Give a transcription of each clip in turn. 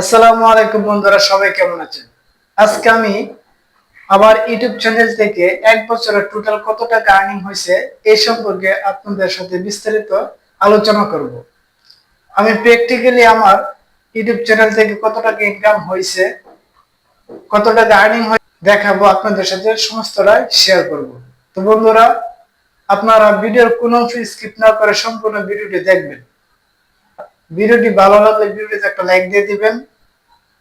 আসসালামু আলাইকুম বন্ধুরা, সবাই কেমন আছেন? আজকে আমি আমার ইউটিউব চ্যানেল থেকে এক বছরের টোটাল কত টাকা আর্নিং হয়েছে এই সম্পর্কে আপনাদের সাথে বিস্তারিত আলোচনা করব। আমি প্র্যাকটিক্যালি আমার ইউটিউব চ্যানেল থেকে কত টাকা ইনকাম হয়েছে, কত টাকা আর্নিং হয় দেখাবো আপনাদের সাথে সমস্তটা শেয়ার করব। তো বন্ধুরা, আপনারা ভিডিওর কোনো অংশ স্কিপ না করে সম্পূর্ণ ভিডিওটি দেখবেন। ভিডিওটি ভালো লাগলে ভিডিওটিতে একটা লাইক দিয়ে দিবেন।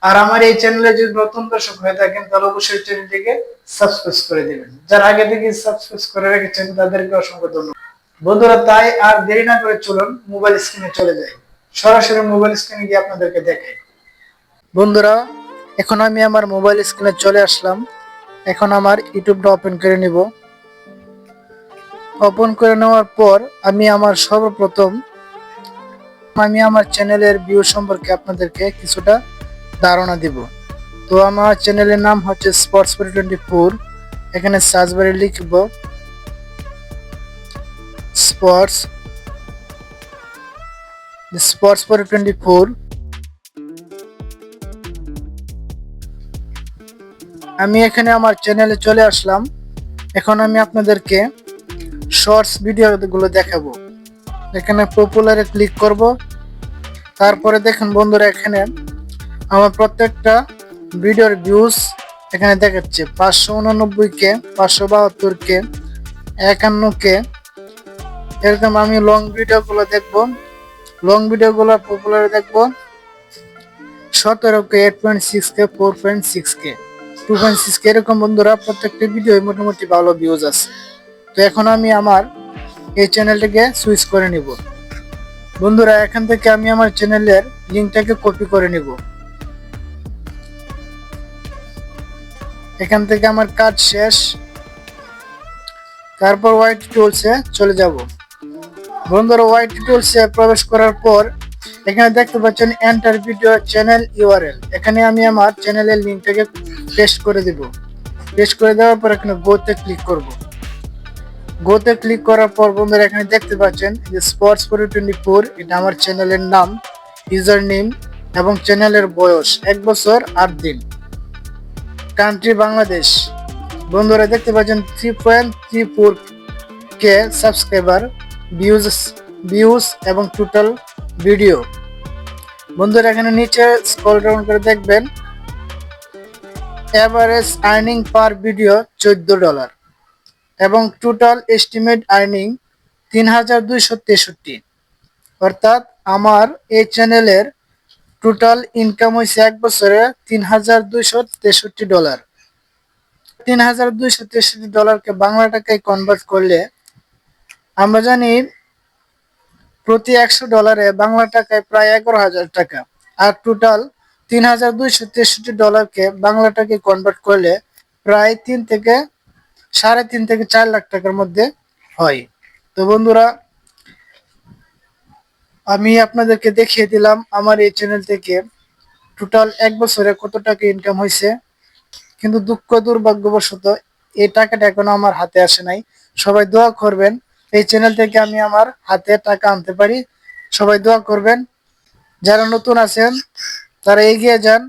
আর আমার এই চ্যানেলে যদি নতুন দর্শক হয়ে থাকেন, তাহলে অবশ্যই চ্যানেলটিকে সাবস্ক্রাইব করে দিবেন। যারা আগে থেকে সাবস্ক্রাইব করে রেখেছেন, তাদেরকে অসংখ্য ধন্যবাদ। বন্ধুরা, তাই আর দেরি না করে চলুন মোবাইল স্ক্রিনে চলে যাই। সরাসরি মোবাইল স্ক্রিনে গিয়ে আপনাদেরকে দেখাই। বন্ধুরা, এখন আমি আমার মোবাইল স্ক্রিনে চলে আসলাম। এখন আমার ইউটিউবটা ওপেন করে নিব। ওপেন করে নেওয়ার পর আমি আমার সর্বপ্রথম আমি আমার চ্যানেলের ভিউ সম্পর্কে আপনাদেরকে কিছুটা ধারণা দিব। তো আমার চ্যানেলের নাম হচ্ছে স্পোর্টস ফোর টোয়েন্টি ফোর এখানে সার্চ বারে লিখব sports sports four twenty four আমি এখানে আমার চ্যানেলে চলে আসলাম। এখন আমি আপনাদেরকে শর্টস ভিডিওগুলো দেখাবো। এখানে পপুলারে ক্লিক করব। তারপরে দেখেন বন্ধুরা এখানে আমার প্রত্যেকটা ভিডিওর ভিউজ এখানে দেখাচ্ছে পাঁচশো উননব্বই কে পাঁচশো বাহাত্তর কে একান্ন কে এরকম আমি লং ভিডিওগুলো দেখব। লং ভিডিওগুলো পপুলার দেখব। সতেরো K eight point six K four point six K. Two point six K এরকম বন্ধুরা প্রত্যেকটা ভিডিও মোটামুটি ভালো ভিউজ আছে। তো এখন আমি আমার এই চ্যানেলটাকে সুইচ করে নিব। বন্ধুরা, এখান থেকে আমি আমার চ্যানেলের লিঙ্কটাকে কপি করে নিব। এখান থেকে আমার কাজ শেষ। তারপর ওয়াইটি টুলসে চলে যাব। বন্ধুরা ওয়াইটি টুলসে প্রবেশ করার পর এখানে দেখতে পাচ্ছেন এন্টার ভিডিও চ্যানেল ইউআরএল এখানে আমি আমার চ্যানেলের লিঙ্কটাকে পেস্ট করে দিব। পেস্ট করে দেওয়ার পর এখানে গোতে ক্লিক করব। গোতে ক্লিক করার পর বন্ধুরা এখানে দেখতে পাচ্ছেন যে স্পোর্টস ফোর টোয়েন্টি ফোর এটা আমার চ্যানেলের নাম ইউজার নেম এবং চ্যানেলের বয়স, এক বছর আট দিন। কান্ট্রি বাংলাদেশ বন্ধুরা দেখতে পাচ্ছেন three point three four K subscriber views views এবং টোটাল ভিডিও বন্ধুরা এখানে নিচে স্ক্রল ডাউন করে দেখবেন এভারেজ আর্নিং পার ভিডিও চোদ্দ ডলার এবং টোটাল এস্টিমেট আর্নিং তিন হাজার দুইশো তেষট্টি। অর্থাৎ আমার এই চ্যানেলের টোটাল ইনকাম হয়েছে এক বছরে তিন হাজার দুইশো তেষট্টি ডলার তিন হাজার দুইশো তেষট্টি ডলারকে বাংলা টাকায় কনভার্ট করলে আমরা জানি প্রতি একশো ডলারে বাংলা টাকায় প্রায় এগারো হাজার টাকা। আর টোটাল তিন হাজার দুইশো তেষট্টি ডলারকে বাংলা টাকায় কনভার্ট করলে প্রায় তিন থেকে সাড়ে তিন থেকে চার লাখ টাকার মধ্যে হয়। তো বন্ধুরা, আমি আপনাদেরকে দেখিয়ে দিলাম আমার এই চ্যানেল থেকে টোটাল এক বছরে কত টাকা ইনকাম হয়েছে। কিন্তু দুঃখ, দুর্ভাগ্যবশত এই টাকাটা এখনও আমার হাতে আসে নাই। সবাই দোয়া করবেন, এই চ্যানেল থেকে আমি আমার হাতে টাকা আনতে পারি। সবাই দোয়া করবেন। যারা নতুন আছেন, তারা এগিয়ে যান।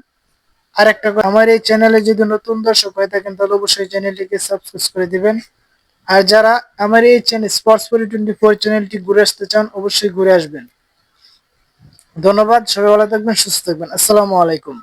আর একটা আমার এই চ্যানেলে যদি নতুন দর্শক হয়ে থাকেন, তাহলে অবশ্যই চ্যানেলটিকে সাবস্ক্রাইব করে দিবেন। আর যারা আমার এই channel sports four twenty four চ্যানেলটি ঘুরে আসতে চান, অবশ্যই ঘুরে আসবেন। ধন্যবাদ, সবাই ভালো থাকবেন, সুস্থ থাকবেন। আসসালামু আলাইকুম।